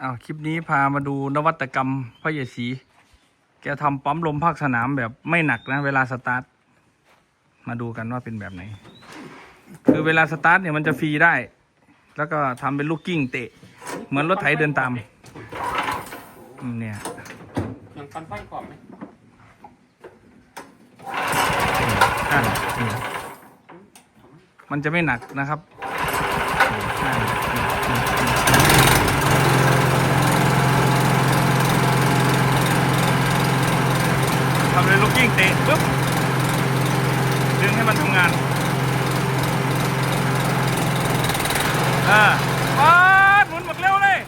อ้าวคลิปนี้พามาดูนวัตกรรมพ่อใหญ่ศรีแกทำปั๊มลมภาคสนามแบบไม่หนักนะ เวลาสตาร์ท มาดูกันว่าเป็นแบบไหน คือเวลาสตาร์ทเนี่ยมันจะฟรีได้ แล้วก็ทำเป็นลูกกิ้งเตะ เหมือนรถไถเดินตามอืมเนี่ยอย่างฟันไฟกรอบไหมอะนี่มันจะไม่หนักนะครับอะทำเลยลูกกิ้งเตะปุ๊บ ดึงให้มันทำงาน อ่าป๊าดหมุนหมดเร็วเลย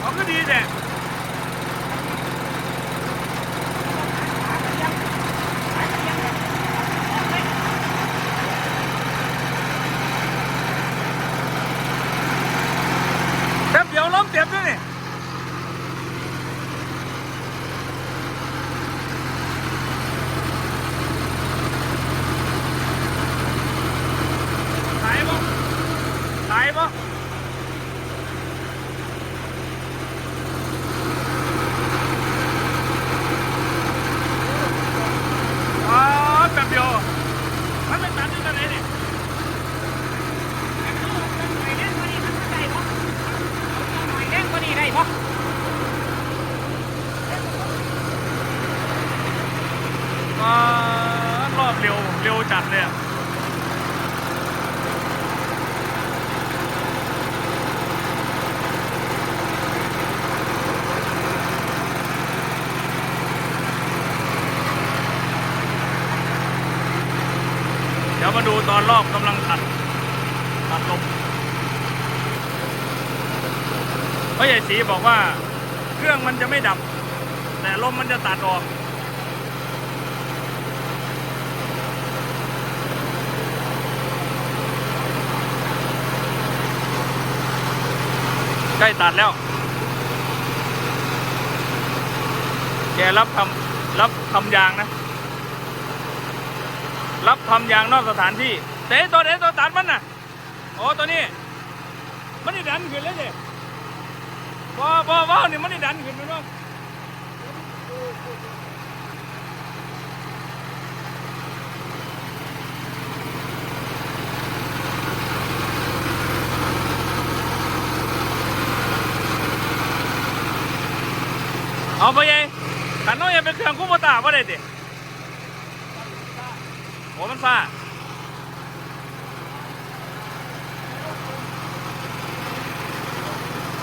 เอาก็ดีแหละแป๊บเดียวล้มเจ็บด้วยนี่ ขายบ่ขายบ่อ๋อแบบเดียว มันไม่ตัดที่ตรงไหนนี่อ๋อรอบเร็ว เร็วจัดเลยอะ เดี๋ ยวมาดูตอนรอบกำลังตัดตัดลมเพราะใหญ่สีบอกว่า เครื่องมันจะไม่ดับ แต่ลมมันจะตัดออกใกล้ตัดแล้ว แกรับทำรับทำยางนะ รับทำยางนอกสถานที่เตะตัวเตะตัวตัดมันน่ะโอ้ตัวนี้ มันนี่ดันขึ้นเลยเด็ว้าว้าว้านี่มันนี่ดันขึ้นมันว่าเอาไปยังขันน้อยยังเป็นเครื่องคู่มาตาว่าได้ดิ โอ้มันฟ้า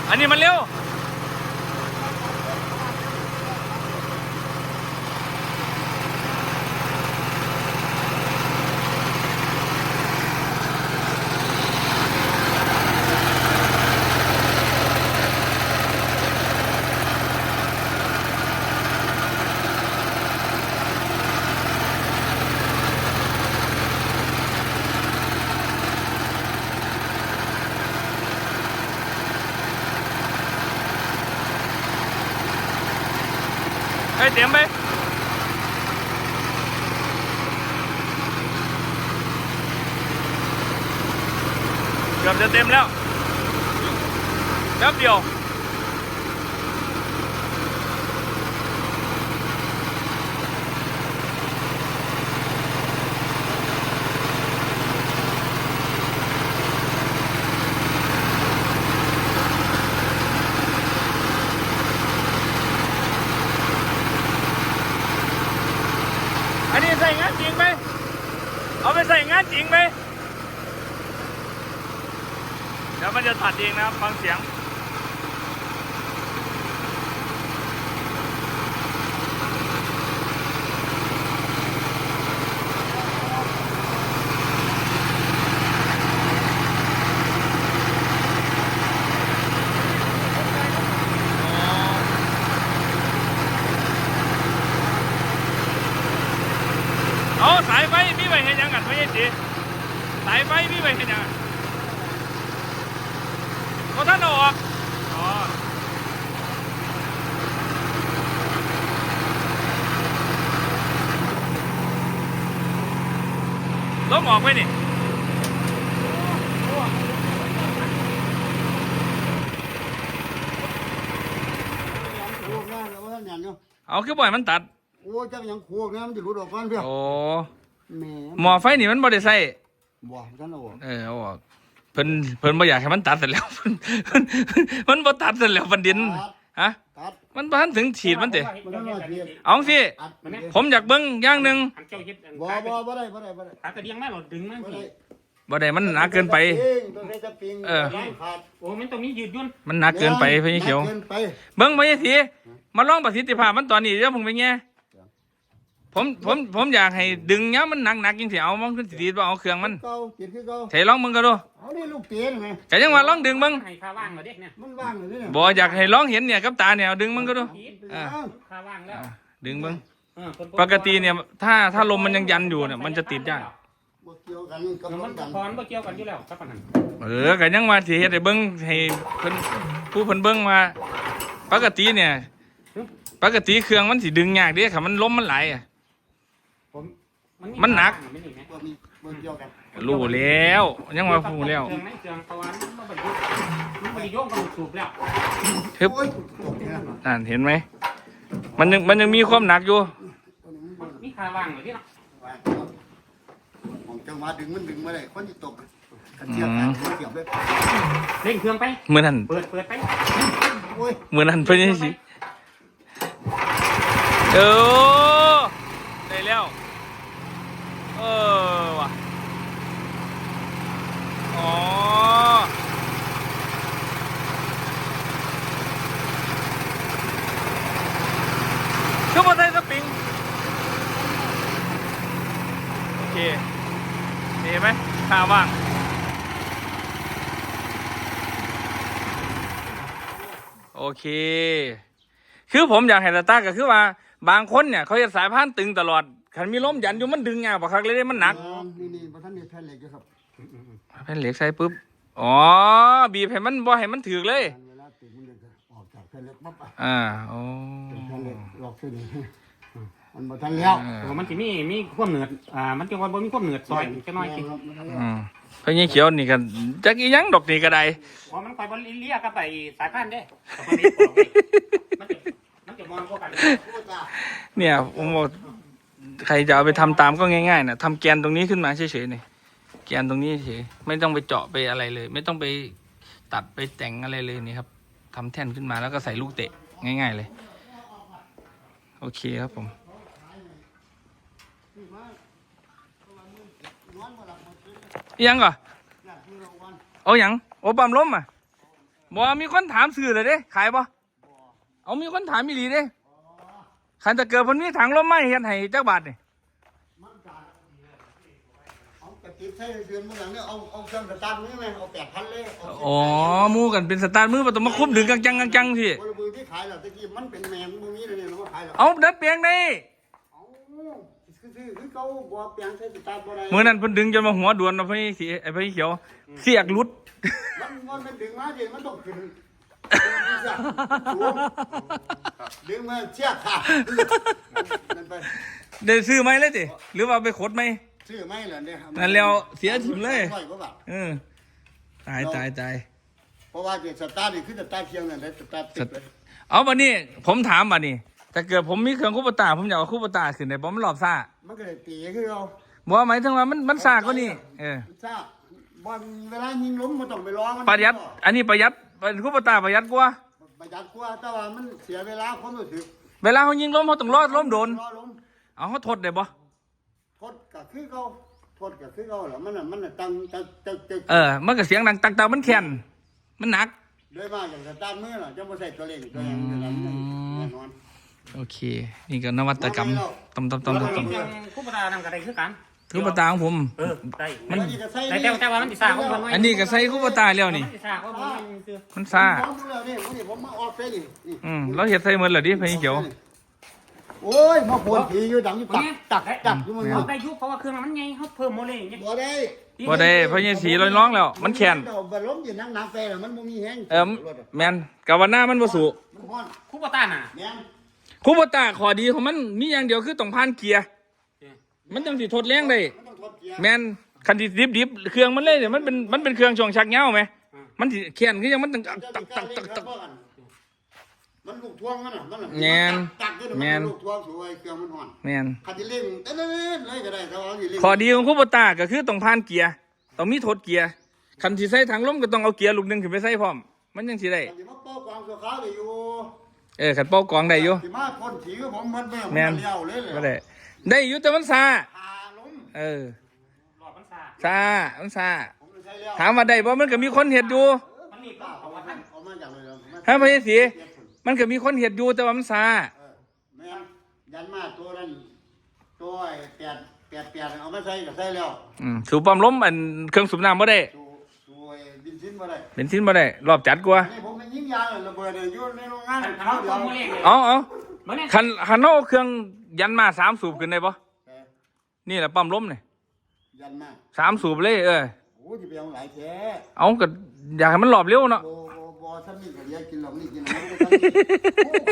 อันนี้มันเร็ว เฮ้ยเตรียมไป เกือบจะเต็มแล้วแป๊บเดียว อันนี้ใส่งานจริงไหม เอาไปใส่งาน จริงไหมเดี๋ยวมันจะตัดเองนะครับฟังเสียง ล้มอกไปนี่เอาคือบ่อยมันตัด โอ้จังยังโคกนะมันจะรู้ดอกก่อนเพื่อโอ้หมหมอไฟนี่มันบ่ได้ใส่บ่จังเอาอเออเอาเพิ่นเพิ่นไม่อยากให้มันตัดเสร็จแล้วเพิ่นเพิ่นเพิ่นบ่ตัดเสร็จแล้วฟันดินฮะตัด มันบ่ทันถึงฉีดมันติมันต้องมาเทียบเอาสิอัดมันเนี่ยผมอยากเบิ่งอย่างหนึงอันเจ้าเฮ็ดอันบ่ขาบ่บ่ได้บ่ได้บ่ได้ขากระเดียงมาหลดดึงมันบ่สิได้บ่ได้มันหนักเกินไป ต้องใช้สปริงเออล้างขาดโอ้มันตรงนี้ยืดยุ่นมันหนักเกินไปพี่เขียว หนักเกินไปเบิ่งบ่ยายสีมาลองประสิทธิภาพมันตอนนี้เดี๋ยวผมไปแง่ ผมผมผมอยากให้ดึงเนี้ยมันหนักๆจังสิเอามันขึ้นสิดีบ่เอาเครื่องมันเก่าติดคือเก่าใส่ลองมึงก็ดูเอานี่ลูกเตียนไงก็ยังว่าลองดึงมึงให้ค่าว่างมาเด็กเนี่ยมันว่างอยู่นี่เนี่ยบ่อยากให้ลองเห็นเนี่ยกับตาเนี่ยเอาดึงมึงก็ดูอ่าค่าว่างแล้วดึงมึงเออคนปกติเนี่ยถ้าถ้าลมมันยังยันอยู่เนี่ยมันจะติดยากบ่เกี่ยวกันกับเออมัมันนดันพรบ่เกี่ยวกันอยู่แล้วกับปานนั้นเออก็ยังว่าสิเฮ็ดให้เบิ่งให้เพิ่นผู้เพิ่นเบิ่งว่าปกติเนี่ย ปกติเครื่องมันสิดึงยากเด้ค่ะมันลมมันไหลอะผม มันหนักมันนี่ไหมบ่มีบ่เกี่ยวกันรู้แล้ว ยังว่ารู้แล้วเครื่องไหนเครื่องตะวันมันบ่ได้มันบ่ได้โยงกับลูกสูบแล้วทึบโอ้ยตกเนี่ยนั่นเห็นไหม มันยังมันยังมีความหนักอยู่ ตัวนี้มันบ่มีค่าว่างอยู่ที่เนาะว่างครับของจังหวะดึงมันดึงมาได้คนที่ตกกันเทียบกันเทียบเลยเร่งเครื่องไปมื้อนั้นเปิดเปิดไปโอ้ยมื้อนั้นเพิ่นยังสิเออได้แล้ว เออว่ะ อ๋อ คือบ่ได้สปริง โอเคดีไหมข้าว่างโอเค คือผมอยากให้ตาตาก็คือว่า บางคนเนี่ย เขาจะสายพานตึงตลอด ขันมีลมยันอยู่มันดึงยากปะครับเลยเด้มันหนักนี่นี่บ่ทันได้แผ่นเหล็กอยู่ครับแผ่นเหล็กใส่ปุ๊บอ๋อบีบให้มันบ่ให้มันถือกเลยเวลาติดมันจะออกจากแผ่นเหล็กปั๊บอะอ่าโอ้เป็นแผ่นเหล็กหลอกขึ้นนี่มันบ่ทันแล้วอ่าโอ้มันสิมีมีความเหนือดอ่ามันจังว่าบ่มีความเหนือดซอยจังน้อยสิครับบ่ทันแล้วอืมเพิ่นยังเขียวนี่กันจักอีหยังดอกนี่ก็ได้เพราะมันคอยบ่เลียกับไปสายพันธุ์เด้แต่คนนี้บอกไว้มันจะมันจะมองกว่ากันโอ้จ้าเนี่ยผมบอก ใครจะเอาไปทำตามก็ง่ายๆนะทำแกนตรงนี้ขึ้นมาเฉยๆนี่แกนตรงนี้เฉยไม่ต้องไปเจาะไปอะไรเลย ไม่ต้องไปตัดไปแต่งอะไรเลยนี่ครับทำแท่นขึ้นมาแล้วก็ใส่ลูกเตะง่าย ๆเลย โอเคครับผมยังก่อเอาหยังโอ้ปั๊มล้มอะบอมีคนถามสื่อเลยเด้ขายบ่เอามีคนถามมีหลีเด้ ขันจะเกิดเพนมีถังลมไหมเฮ็ดให้จักบาทนี่เอากระติบใช้เดือนมื้อหลังเนี่ยเอาเอาเครื่องสตาร์ทนี่ไหมเอา8,000เลยเอาอ๋อหมู่กันเป็นสตาร์ทมือประตูมาคุบดึงกังจังกังจังพี่บริบูรณ์ที่ขายแล้วตะกี้มันเป็นแมงบ่มีเลยเนี่ยเราก็ขายแล้วเอาดัดเปลียงได้เอาคือคือคือเขาบ่เปลี่ยนใช้สตาร์ทบ่ได้เมื่อนั้นเพิ่นดึงจนมาหัวด่วนเอาพี่สีไอ้พี่เขียวเสียกหลุด มันมันเป็นดึงมาดิมันต้องขึ้น ดึงมาเชี่ยขาดนั่นไปได้ซื้อไหมเลยจิหรือว่าไปขดไหม ซื้อไม่เหรอเนี่ยนั่นแล้วเสียถิ่มเลย ร้อยกว่าบาทเออตายตายตายเพราะว่าเดี๋ยวสตาร์ทนี่คือสตาร์ทเพียงนั่นได้สตาร์ทติดเลยเอาบัดนี้ผมถามบัดนี้แต่เกิดผมมีเครื่องคูปตา ผมอยากเอาคูปตาขึ้นได้บ่มันรอบซ่ามันก็เลยตีคือเราบ่หมายถึงว่ามันมันซ่ากว่านี้เออ ซ่าบอลเวลายิงล้มมันต้องไปล้อมันประหยัด อันนี้ประหยัด เป็นคูปตาประหยัดกว่าประหยัดกว่าแต่ว่ามันเสียเวลาความรู้สึกเวลาเขายิงล้มเขาต้องรอดล้มโดนล้อล้มเอาเขาทดได้บ่ทดก็คือเขาทดก็คือเขาเหรอมันน่ะมันน่ะตั้งตั้งตั้งตั้งเออ มันก็เสียงดังตักตามันแข็งมันหนักด้วยมากอย่างสตาร์ทมือน่ะจะมาใส่ตัวเล่นตัวอย่างตัวนั้นแน่นอนโอเค นี่ก็นวัตกรรมตำตำตำเราตำเห็ตำนยังคู่ปตานำกันได้คือกัน คูปตาของผม เออได้มันแต่แต่แต่ว่ามันสิซ่าของมันอันนี้ก็ใส่คูปตาแล้วนี่ มันสิซ่าของมันคือมันซ่าผมดูแล้วนี่ผมนี่ผมมาออกเฟซนี่นี่อืมเราเห็ดใส่เหมือนเหรอดิพี่เขียว โอ้ยมาพวนผีอยู่ดังอยู่ตักตักตักอยู่มันเอาได้ยุเพราะว่าเครื่องมันใหญ่เขาเพิ่มโมเลกุลเนี่ยบ่ได้บ่ได้เพราะยังสีลอยร้องแล้ว มันแข็งเดี๋ยวบ่ล้มอยู่นั่งน้ำไปแล้วมันบ่มีแห้งเออแมนกับวันหน้ามันบ่สูมันฮ้อนคู่ปตาน่ะแม่นคูปตาขอดีของมันมีอย่างเดียวคือต้องผ่านเกียร์ มันจังสิทดแรงได้มันต้องทดเกียร์ แมนคันดิดิบดิบๆเครื่องมันเลยเนี่ยมันเป็นมันเป็นเครื่องช่วงชักเหง้าไหมมันสิแข็งคือยังมันต้องตักตักตักตักตัก มันลูกทวงมันน่ะมันน่ะแม่นตักขึ้นแม่มันนลูกทวงสวยเครื่องมันห่อนแม่นคันที่เล่งเต้นๆเลยก็ได้แต่ว่าสิเล่งข้อดีของคูปตาก็คือต้องผ่านเกียร์ต้องมีโทษเกียร์คันที่ใส่ถังลมก็ต้องเอาเกียร์ลูกหนึงขึ้นไปใส่พร้อม มันยังสิได้คันที่มาเป้ากวางตัวขาวได้อยู่เออขันเป้ากองได้อยู่ ที่มาพ่นสีก็ผมมันแม่แม่นนเลี้ยวเลยเลย ก็ได้ ได้อยู่แต่มันซาพาล้มเออหลอดมันซา Dạ. ซามันซาผมไม่ใช่แล้วถามว่าได้บ่มันก็มีคนเห็ดอยู่มันรีบป้าเอาเอามามาทันเอามาจากเลยเหรอผมฮะพระเยสีเจ็ดคนมันก็มีคนเห็ดอยู่แต่ว่ามันซาเออแม่นยันมาตัวนั้นตัวไอ้แปดแปดแปดเอามาใส่ก็ใส่แล้วอืมสูบปั๊มลมอันเครื่องสูบน้ำบ่ได้ตัวตัวไอ้บินซินมาได้เป็นชิ้นบ่ได้รอบจัดกว่านี่ผมเป็นยิงยางเลยระเบิดเนี่ยอยู่ในโรงงานทันเขาเขาเดียวโมเลขเลยเอาเอา เมื่อนี้คันคันเอาเครื่องยันมาสามสูบขึ้นได้ปะเออนี่แหละปั๊มลมเนี่ยยันมาสามสูบเลยเออโอ้จะไปเอาหลายแท้เอาก็อยากให้มันรอบเร็วเนาะโบโบโบถ้ามีก็เรียกกินหรอกนี่กินหรอกมันก็ทำนี่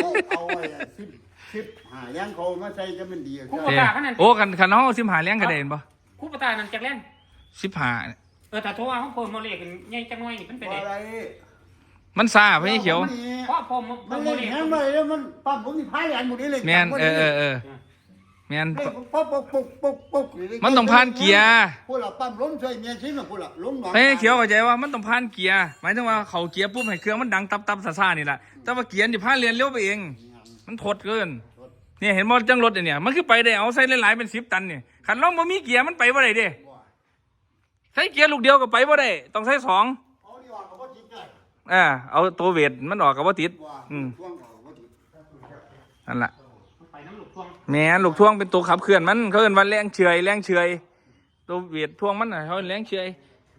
โอ้เขาเอาไอ้สิบสิบหาย่างเขามาใส่ก็มันดีคู่ก็ปตาขนาด โอ้คันคันเอาสิบหาเลี้ยงกระเด็นปะคู่ปตานั่นจากเล่นสิบหา เออแต่โทรเอาของผมโมเลขใหญ่จังหน่อยนี่มันเป็นอะไงไร มันซาพะยี่เขียว เพราะผมมันโมเล่นเลขแห้งไปแล้วมันปั๊มผมมีพายอันหมดนี้เลยแมนเออเออเออแมนปุ๊บปุ๊บปุ๊บปุ๊บปุ๊บปุ๊บมันต้องผ่านเกียร์พูดละปั๊มล้มช่วยเมียชิ้นละพูดละล้มหนอนพะยี่เขียวเข้าใจว่ามันต้องผ่านเกียร์หมายถึงว่าเขาเกียร์ปุ๊บให้เครื่องมันดังตับตับซาซานี่แหละแต่ว่าเกียร์นี่ผ่านเรียนเร็วไปเอง มันทดเกิน เนี่ยเห็นมอจังรถเนี่ยมันคือไปได้เอาใส่หลายๆเป็นสิบตันเนี่ยขันล่องบ่มีเกียร์มันไปบ่ได้เด้ใช้เกียร์ลูกเดียวก็ไปบ่ได้ต้องใช้สอง อ่าเอาตัวเวทมันออกกับว่าติด อืมนั่นล่ะไปน้ำหลุกทวงแหม่ลูกท่วงเป็นตัวขับเคลื่อนมันเขาเอินว่าแรงเฉยแรงเฉยตัวเวทท่วงมันน่ะเขาเอินแรงเฉย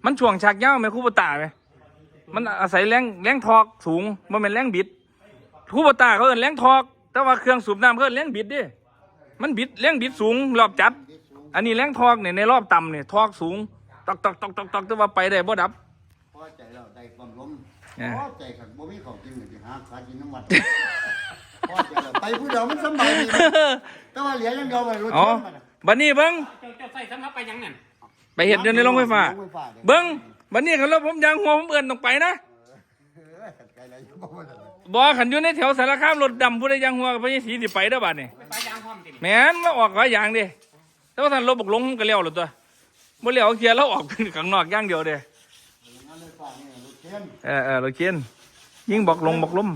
มันช่วงฉากเยาวไหมคู่ปตาไหมมันอาศัยแรงแรงทอกสูงมันเป็นแรงบิดคู่ปตาเขาเอินแรงทอก แต่ว่าเครื่องสูบน้ำเขาเอินแรงบิดด้มันบิดแรงบิดสูงรอบจัด อันนี้แรงทอกเนี่ยในรอบต่ำเนี่ยทอกสูงตอกตอกตอกตอกตอกแต่ว่าไปได้บ่ดับพอใจแล้วได้ความล้ม ออพอใจขันบ่มีของกินเลยสิหาขากินน้ำมันพอใจแล้วไปผู้เดียวมันสบายดีแต่ว่าเหลืออย่างเดียวไปรถอ๋อชนมันน่ะบัดนี้เบิ้งเจ้าเจ้าใส่สำหรับไปยังนั่นไปเห็ดเดินในโรงไฟฟ้า โรงไฟฟ้าเบิ้งบัดนี้กันแล้วผมยางหัวผมเอื่นต้องไปนะเออไกลอะไรอยู่บ่ว่าแต่บอขันอยู่ในแถวสารคามรถดำผู้ใดยางหัวกับพญสีสิไปเด้อบัดนี่ไปปลายยางพร้อมติแม่นมาออกหลายอย่างเดิแต่ว่าท่านรถบกลงผมก็เลี้ยวหรือตัวบ่เลี้ยวเคลียร์แล้วออกขึ้นข้างนอกอย่างเดียวเด้งานไฟฟ้า นี่รถเข็นเออเออรถเข็นยิงบอกลงบอกลม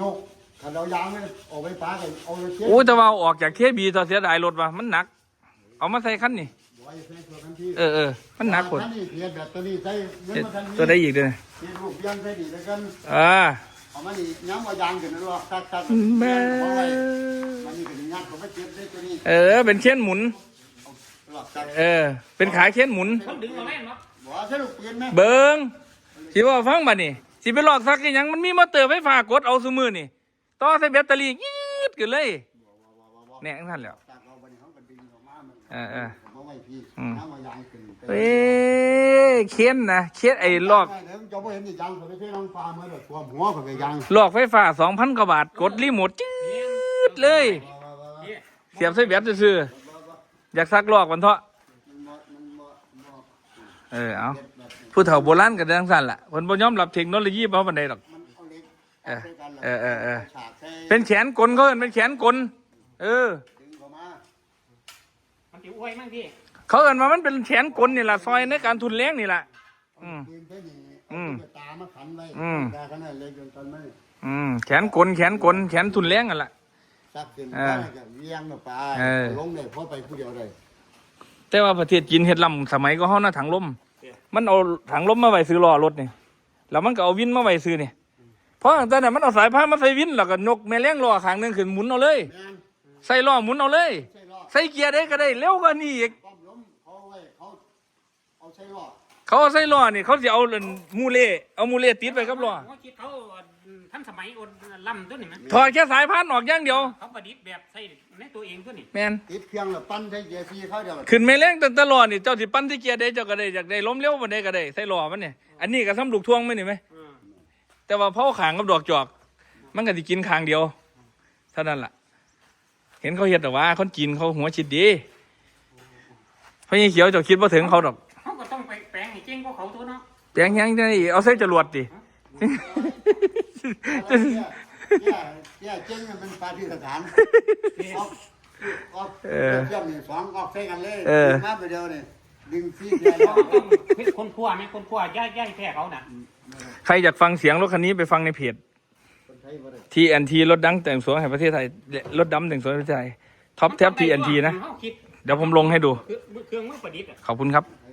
ยกถ้าเรายางไม่ออกไฟฟ้ากันเอารถเข็นโอ้แต่ว่าเอาออกจากเคบีต่อเสียดายรถว่ะมันหนัก เอามาใส่คันนี่ไว้ใส่ตัวทันทีเออเออมันหนักกว่าคันนี้เสียแบตเตอรี่ใส่เงินมาทันทีตัวได้อีกเด้อเสียรูปเปลี่ยนใส่ดีแล้วกันอ่าเอามานี่ย้ำเอายางขึ้นนะลูกตักตักแม่เอาไว้มันนี่ก็สิงัดเขาไปเก็บได้ตัวนี้เออเป็นเข็นหมุนหลอกตักเออ เป็นขาเข็นหมุนมันดึงเอาแน่นเนาะบ่ใช่ลูกปืนไหมเบิง สิว่าฟังบัดนี่สิไปหลอกซักอีหยังมันมีมอเตอร์ไฟฟ้ากดเอาซุมือนี่ต่อใส่แบตเตอรี่ยีดกันเลยแน่งท่านแล้วตักเอาไปนี่เขาก็ดึงออกมามันเออเออเอาไว้พี่อืมน้ำเอายางขึ้นไปเอ้ยเข็นนะเข็นไอ้หลอกเดี๋ยวจะบ่เห็นอีกยางเขาไปใช้น้องฟ้าเมื่อเดือดท่วมหัวเขาไปยางลอกไฟฟ้า2,000กว่าบาทกดรีโมทจืดเลย เสียบใส่แบตซื่อๆอยากซักหลอกมันเถอะเออเอา ผู้เฒ่าโบราณก็ดังสั่นล่ะเพิ่นบ่ยอมรับเทคโนโลยีเพราะปานใดดอก มันเอาเหล็กเออใส่กันแล้วเออเออเออ ฉากใส่เป็นแขนกลเขาเอิ้นเป็นแขนกล เออ ดึงเข้ามามันจะอ้วยมั่งพี่เขาเอิ้นว่ามันเป็นแขนกลนี่ล่ะซอยในการทุนแรงนี่ล่ะ อืมปืนแค่นี้อืมเอาตามาขันไว้อืม ตาขนาดเล็กจนตอนมันอืมแขนกลแขนกลแขนทุนแรงกันล่ะ ซักขึ้นเออก็เวียงออกไปเออ ลงเลยเพราะไปผู้เดียวเลยแต่ว่าประเทศจีนเฮ็ดลำสมัยก็เฮานะถังลม มันเอาถังลมมาไว้ซื้อล้อรถนี่แล้วมันก็เอาวินมาไว้ซื้อนี่เพราะตอนนั้นมันเอาสายพานมาใส่วินแล้วก็นกแม่แรงล้อข้างหนึงขึ้นหมุนเอาเลย แม่นใส่ล้อหมุนเอาเลย ใช่รอดใส่เกียร์ได้ก็ได้เร็วกว่านี้อีกป้อมล้มเขาไว้เขาเอาใช่รอดเขาเอาใส่ล้อนี่เขาสิเอามูเล่เอามูเล่ติดไว้กับล้อว่าคิดเขา ท่านสมัยอนล่ำตัวนี้มั้ยถอดแค่สายพานออกอย่างเดียว เขาประดิษฐ์แบบใส่ในตัวเองตัวนี้แม่นติดเครื่องแล้วปั้นใช้เกียร์ซีเขาเดียวขึ้นแม่แรงตั้งแต่ล้อนี่เจ้าสิปั้นที่เกียร์ได้เจ้าก็ได้อยากได้ล้มเร็วบ่ได้ก็ได้ใส่ล้อมันนี่อันนี้ก็สำลูกท่วงไหมนี่ไหมอืมแต่ว่าเผาขางกับดอกจอก มันก็สิกินขางเดียวเท่านั้นล่ะ เห็นเขาเฮ็ดแต่ว่าคนจีนเขาหัวชิดดีพญเขียวเจ้าคิดว่าถึงเขาดอกเขาก็ต้องไปแปลงให้เจ๊งกว่าเขาตัวเนาะแปลงยังได้เอาใส่จรวดดิ แก่แก่เจ๊งมันเป็นปาฏิสถานออกออกเออเยี่ยมนี่สองออกใส่กันเลยเออดึงมาไปเดียวนี่ดึงซี่แก่แล้วต้องเฮ็ดคนขั้วไหมคนขั้วย่ายย่ายแพ้เขาน่ะใครอยากฟังเสียงรถคันนี้ไปฟังในเพจคนไทยบ่ได้ TNT รถดังแต่งสวยแห่งประเทศไทยรถดำแต่งสวยแห่งประเทศไทยท็อปแท็บ TNT นะเขาคิดเดี๋ยวผมลงให้ดูเครื่องมือประดิษฐ์อะขอบคุณครับไ